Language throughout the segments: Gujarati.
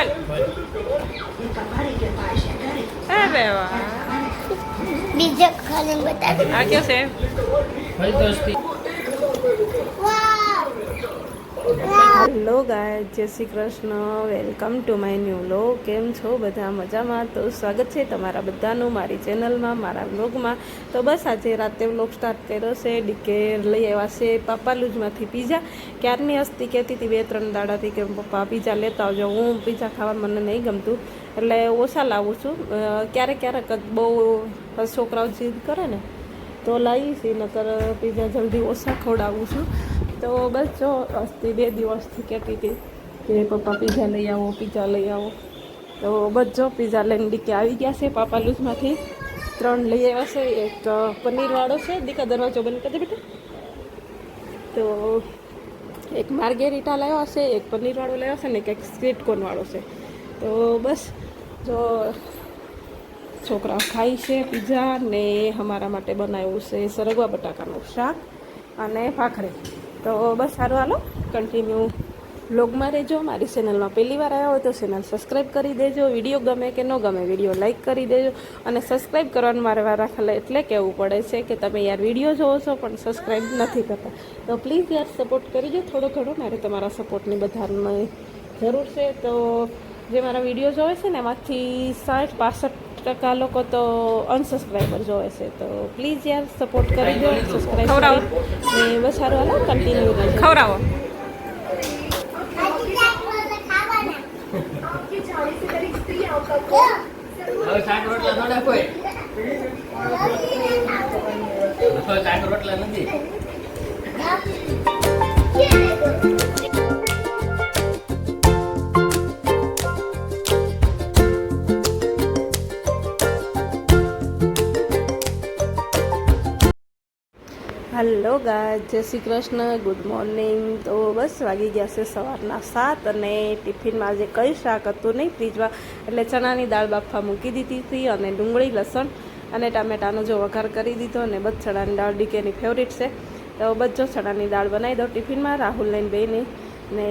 બોલ અરે વાહ બીજો ખાલી બતાવી આ છે? હેલો ગાય જય Shri Krishna. Welcome to my new લો કેમ છો? બધા મજામાં? તો સ્વાગત છે તમારા બધાનું મારી ચેનલમાં મારા વ્લોગમાં તો બસ આજે રાતે વ્લોગ સ્ટાર્ટ કર્યો છે. ડીકે લઈ આવ્યા છે પાપાલુજમાંથી પીઝા ક્યારની હસ્તી કહેતી હતી બે ત્રણ દાડાથી કે પપ્પા પીઝા લેતા આવજો. હું પીઝા ખાવા મને નહીં ગમતું. એટલે ઓછા લાવું છું. ક્યારેક ક્યારેક બહુ છોકરાઓ જીદ કરે ને, તો લાવીશ. નકર પીઝા જલ્દી ઓછા ખવડાવું છું. તો બસ જો આજથી બે દિવસથી કહેતી હતી કે પપ્પા પીઝા લઈ આવો પીઝા લઈ આવો. તો બસ જો પીઝા લઈને ડીકે આવી ગયા છે પાપા લૂઝમાંથી. ત્રણ લઈ આવ્યા છે, એક પનીરવાળો છે, દીકા દરવાજો બંધ કરી દે બેટા. તો એક માર્ગેરીટા લાવ્યો છે એક પનીરવાળો લાવ્યો છે ને એક સ્વીટ કોર્નવાળો છે. તો બસ જો, છોકરાઓ ખાય છે પીઝા ને અમારા માટે બનાવ્યું છે સરગવા બટાકાનું શાક અને ભાખરી. તો બસ સારું, હાલો. કન્ટિન્યુ બ્લોગમાં રહેજો. મારી ચેનલમાં પહેલી વાર આવ્યા હોય તો ચેનલ સબસ્ક્રાઈબ કરી દેજો. વીડિયો ગમે કે ન ગમે વીડિયો લાઇક કરી દેજો. અને સબસ્ક્રાઈબ કરવાનું મારે વાર રાખેલા એટલે કહેવું પડે છે કે તમે યાર વીડિયો જોવો છો, પણ સબસ્ક્રાઈબ નથી કરતા. તો પ્લીઝ યાર સપોર્ટ કરજો. થોડો ઘણો મારે તમારા સપોર્ટની બધાની જરૂર છે. તો જે મારા વીડિયો જોવે છે ને, એમાંથી સાઠ પાસઠ ટકા લોકો તો અનસબસ્ક્રાઈબર જોવે છે. તો પ્લીઝ યાર સપોર્ટ કરી દો સબસ્ક્રાઈબ કરી ને બસ સારું હાલો કન્ટિન્યુ રહેજો ખવડાવો. હવે શાક રોટલા થોડા કોઈ હવે શાક રોટલા નથી. હલો ગાય જય શ્રી કૃષ્ણ ગુડ મોર્નિંગ તો બસ વાગી ગયા છે સવારના સાત અને ટિફિનમાં આજે કંઈ શાક હતું નહીં ફ્રીજમાં એટલે ચણાની દાળ બાફવા મૂકી દીધી હતી અને ડુંગળી, લસણ અને ટામેટાનો જો વઘાર કરી દીધો અને બસ ચણાની દાળ ડીકેની ફેવરિટ છે. તો બસ ચણાની દાળ બનાવી દો ટિફિનમાં, રાહુલ લઈને બેની ને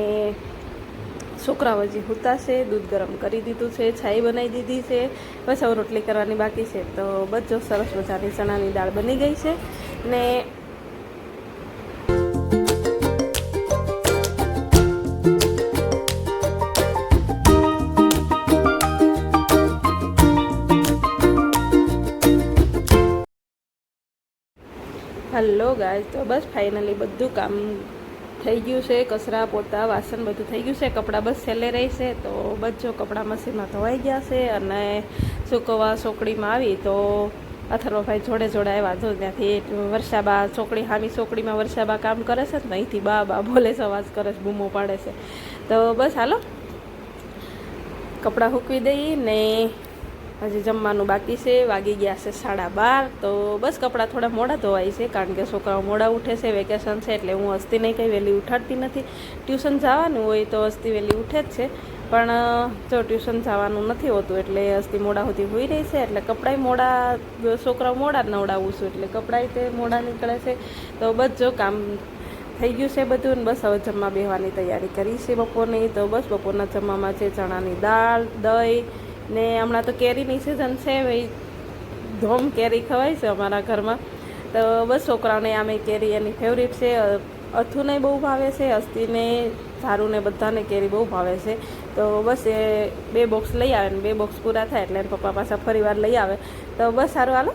છોકરાઓ હજી હુતા છે, દૂધ ગરમ કરી દીધું છે, છાઈ બનાવી દીધી છે. બસ હવે રોટલી કરવાની બાકી છે. તો જો સરસ મજાની ચણાની દાળ બની ગઈ છે ને હલો ગાય તો બસ ફાઇનલી બધું કામ થઈ ગયું છે. કચરા, પોતા, વાસણ બધું થઈ ગયું છે. કપડાં બસ છેલ્લે રહેશે તો બસ કપડાં મશીનમાં ધોવાઈ ગયા છે અને સુકવવા સોકડીમાં આવી તો અથર્વભાઈ જોડે જોડે આવ્યા જો ત્યાંથી વર્ષાબા સોકડી હામી સોકડીમાં વર્ષાબા કામ કરે છે ને અહીંથી બા બા બોલે છે, અવાજ કરે છે, બૂમો પાડે છે. તો બસ હાલો. કપડાં સૂકવી દઈએ ને હજી જમવાનું બાકી છે, વાગી ગયા છે સાડા બાર, તો બસ કપડાં થોડા મોડા ધોવાય છે, કારણ કે છોકરાઓ મોડા ઉઠે છે, વેકેશન છે, એટલે હું હસ્તી નહીં કંઈ વહેલી ઉઠાડતી નથી. ટ્યુશન જવાનું હોય તો હસ્તી વહેલી ઉઠે જ છે, પણ જો ટ્યુશન જવાનું નથી હોતું એટલે હસ્તી મોડા સુધી હોઈ રહી છે, એટલે કપડાંય મોડા છોકરાઓ મોડા નવડાવું છું, એટલે કપડાંય તે મોડા નીકળે છે. તો બસ જો કામ થઈ ગયું છે બધું ને બસ હવે જમવા બેહવાની તૈયારી કરી છે બપોરની, તો બસ બપોરના જમવામાં છે ચણાની દાળ, દહીં ને હમણાં તો કેરીની સિઝન છે ભાઈ ધોમ કેરી ખવાય છે અમારા ઘરમાં. તો બસ છોકરાઓને આમે કેરી એની ફેવરિટ છે. અથુને બહુ ભાવે છે, અસ્થિને, ઝારુને બધાને કેરી બહુ ભાવે છે. તો બસ એ બે બોક્સ લઈ આવે ને બે બોક્સ પૂરા થાય એટલે એને પપ્પા પાછા ફરી વાર લઈ આવે. તો બસ સારું, હાલો.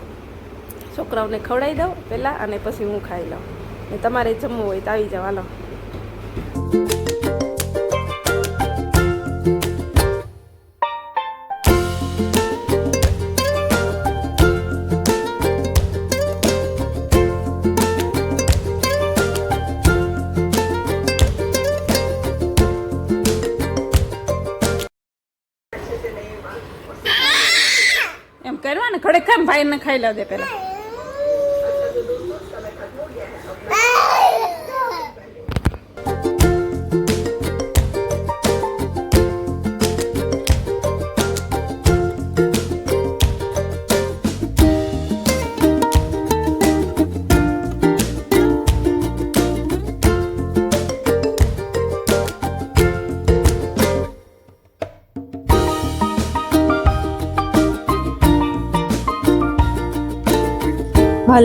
છોકરાઓને ખવડાવી દઉં પહેલાં અને પછી હું ખાઈ લઉં. ને તમારે જમવું હોય તો આવી જાઓ, હાલો. કરવા ને ખડે ખામ ભાઈ ને ખાઈ લે પેલા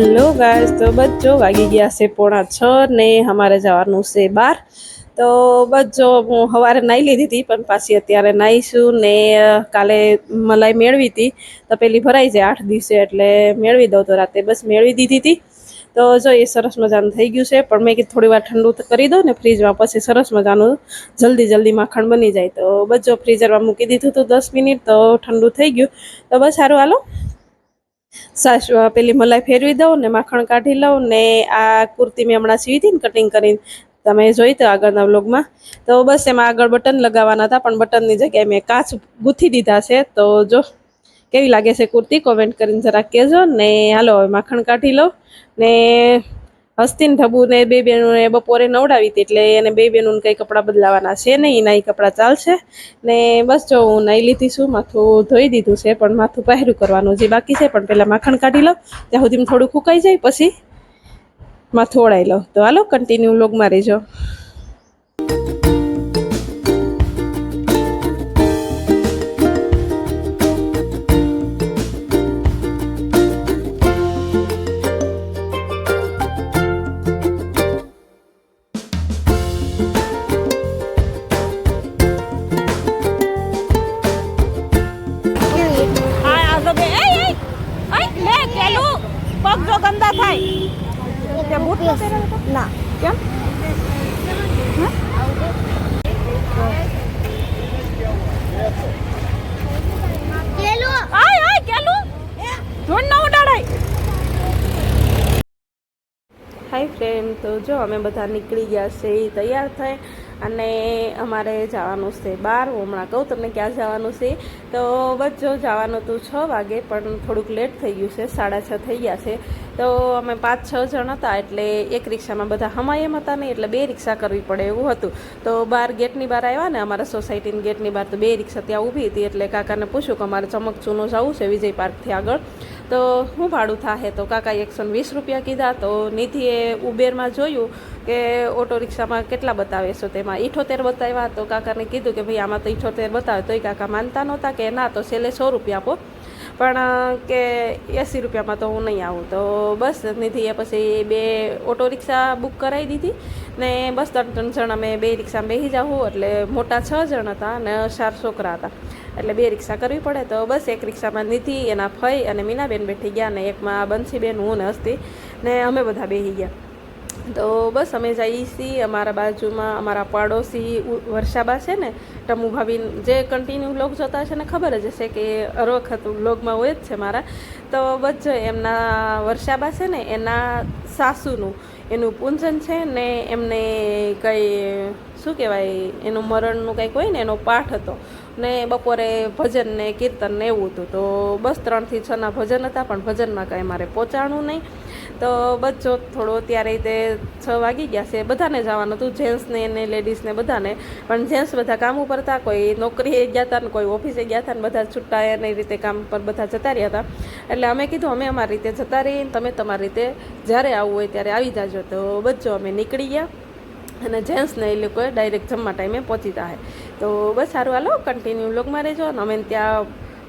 હેલો ગાઈસ તો જો વાગી ગયા છે પોણા છ ને અમારે જવાનું છે બાર. તો જો હું સવારે નાહી લીધી હતી, પણ પાછી અત્યારે નાહીશું ને કાલે મલાઈ મેળવી હતી. પેલી ભરાઈ જાય આઠ દિવસે, એટલે મેળવી દઉં તો રાતે બસ મેળવી દીધી હતી. તો જો એ સરસ મજાનું થઈ ગયું છે, પણ મેં કીધું થોડી વાર ઠંડુ કરી દઉં ને ફ્રીજમાં, પછી સરસ મજાનું જલ્દી જલ્દી માખણ બની જાય. તો બસ જો ફ્રીઝરમાં મૂકી દીધું હતું દસ મિનિટ, તો ઠંડુ થઈ ગયું. તો બસ સારું, હાલો. સાસ પેલી મલાઈ ફેરવી દઉં ને માખણ કાઢી લઉં ને આ કુર્તી મેં હમણાં સીવી હતી ને કટિંગ કરીને. તમે જોઈ તો આગળના વ્લોગમાં. તો બસ એમાં આગળ બટન લગાવવાના હતા, પણ બટનની જગ્યાએ મેં કાચ ગૂંથી દીધા છે. તો જો, કેવી લાગે છે કુર્તી? કોમેન્ટ કરીને જરાક કહેજો ને હાલો હવે માખણ કાઢી લઉં ને હસ્તીન ઢબુ ને બે બહેનોને બપોરે નવડાવી હતી એટલે એને બે બહેનોને કંઈ કપડાં બદલાવાના છે નહીં, એના ઈ કપડાં ચાલશે. ને બસ જો હું નાહી લીધી છું, માથું ધોઈ દીધું છે, પણ માથું પહેર્યું કરવાનું જે બાકી છે, પણ પહેલાં માખણ કાઢી લઉં, ત્યાં સુધી થોડું ફૂંકાઈ જાય, પછી માથું ઓળાઈ લઉં. તો હાલો કન્ટિન્યુ લોગમાં રહેજો. હાય ફ્રેન્ડ, તો જો અમે બધા નીકળી ગયા છે એ તૈયાર થઈ અને અમારે જવાનું છે હું હમણાં કહું તમને ક્યાં જવાનું છે. તો જો જવાનું હતું છ વાગે, પણ થોડુંક લેટ થઈ ગયું છે, સાડા છ થઈ ગયા છે. તો અમે પાંચ, છ જણ હતા, એટલે એક રિક્ષામાં બધા હમાય એમ હતા નહીં એટલે બે રિક્ષા કરવી પડે એવું હતું. તો બાર ગેટની બહાર આવ્યા ને, અમારા સોસાયટીની ગેટની બહાર તો બે રિક્ષા ત્યાં ઊભી હતી, એટલે કાકાને પૂછ્યું કે અમારે ચમકચૂનું જવું છે, વિજય પાર્કથી આગળ. તો શું ભાડું થાહે? તો કાકાએ એકસો વીસ રૂપિયા કીધા. તો નિધિએ ઉબેરમાં જોયું કે ઓટો રિક્ષામાં કેટલા બતાવે છો તેમાં ઇઠોતેર બતાવ્યા. તો કાકાને કીધું કે ભાઈ આમાં તો ઇઠોતેર બતાવે. તોય કાકા માનતા નહોતા કે ના, તો છેલ્લે સો રૂપિયા આપો. પણ કે એંસી રૂપિયામાં તો હું નહીં આવું. તો બસ નિધિએ પછી બે ઓટો રિક્ષા બુક કરાવી દીધી. ને બસ ત્રણ ત્રણ જણ અમે બે રિક્ષામાં બેસી જાઉં એટલે મોટા છ જણ હતા અને ચાર છોકરા હતા. એટલે બે રિક્ષા કરવી પડે તો બસ એક રિક્ષામાં નિધિ એના ફઈ અને મીનાબેન બેઠી ગયા ને એકમાં બંસીબેન, હું ને હસ્તી ને અમે બધા બેસી ગયા. તો બસ અમે જઈએ છીએ અમારા બાજુમાં, અમારા પાડોશી વર્ષાબા છે ને, ટમુ ભાભી જે કન્ટિન્યુ લોગ જોતા છે ને ખબર જ હશે કે હર વખત લોગમાં હોય જ છે મારા. તો બસ એમના વર્ષાબા છે ને, એના સાસુનું એનું પૂંજન છે ને એમને કંઈ, શું કહેવાય, એનું મરણનું કંઈક હોય ને એનો પાઠ હતો. ને બપોરે ભજન ને કીર્તન ને એવું હતું. તો બસ ત્રણથી છના ભજન હતા, પણ ભજનમાં કાંઈ મારે પહોંચાડવું નહીં. તો બચ્ચો થોડો ત્યારે તે છ વાગી ગયા છે. બધાને જવાનું હતું, જેન્ટ્સને ને લેડીઝને બધાને. પણ જેન્ટ્સ બધા કામ ઉપર હતા, કોઈ નોકરીએ ગયા હતા ને કોઈ ઓફિસે ગયા હતા ને બધા છૂટા એ રીતે કામ પર બધા જતા રહ્યા હતા. એટલે અમે કીધું, અમે અમારી રીતે જતા રહીએ તમે તમારી રીતે જ્યારે આવવું હોય ત્યારે આવી જાજો. તો બચ્ચો અમે નીકળી ગયા અને જેન્ટ્સને એ લોકોએ ડાયરેક્ટ જમવા ટાઈમે પહોંચી જાય તો બસ સારું, હાલો કન્ટિન્યુ વ્લોગમાં રહેજો અને અમે ત્યાં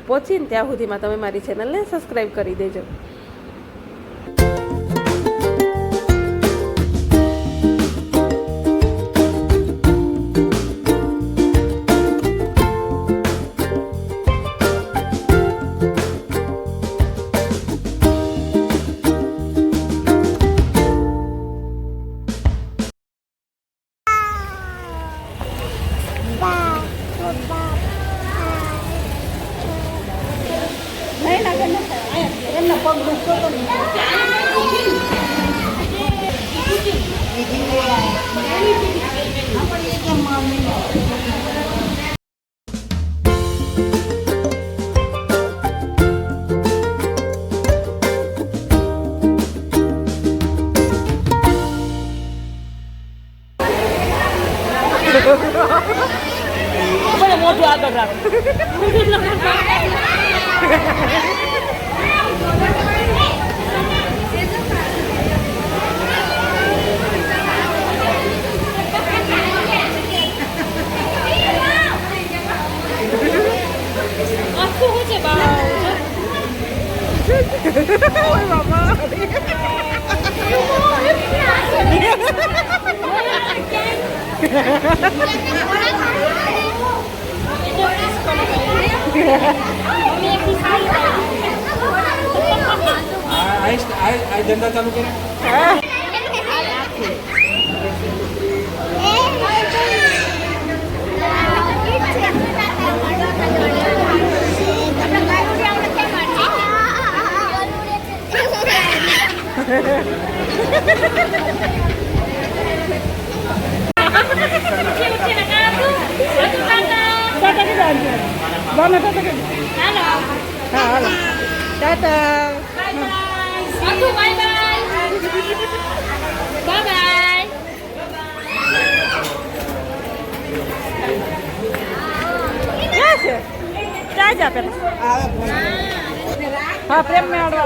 પહોંચીને ત્યાં સુધીમાં તમે મારી ચેનલને સબસ્ક્રાઈબ કરી દેજો. Apa yang mau doa berapa? vou ai, ai, dentro da tá no coração. É. Ah. જા પેલા હા પ્રેમ મેળવા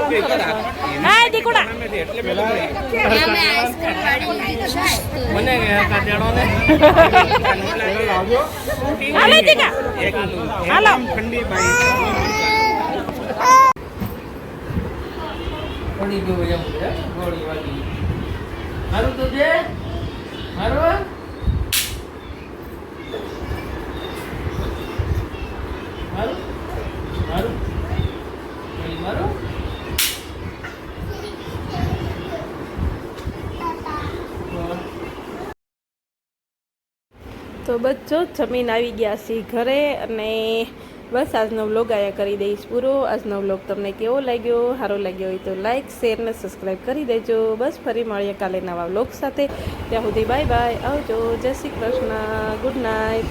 હા દીકુડા એટલે પેલા મને કાઢ્યાડો ને લાવજો હાલે દીકા હાલો ઠંડી બાઈ પડી ગયું એમ છે ગોળી વાગી મારું તો છે મારું મારું મારું પેલી મારું તો બચ્ચો જમીન આવી ગયા છે ઘરે અને બસ આજનો વ્લોગ આયા કરી દઈશ પૂરો. આજનો વ્લોગ તમને કેવો લાગ્યો, સારો લાગ્યો હોય તો લાઇક શેર ને સબસ્ક્રાઈબ કરી દેજો. બસ ફરી મળીએ કાલે નવા વ્લોગ સાથે. ત્યાં સુધી બાય બાય આવજો. જય શ્રી કૃષ્ણ. Good night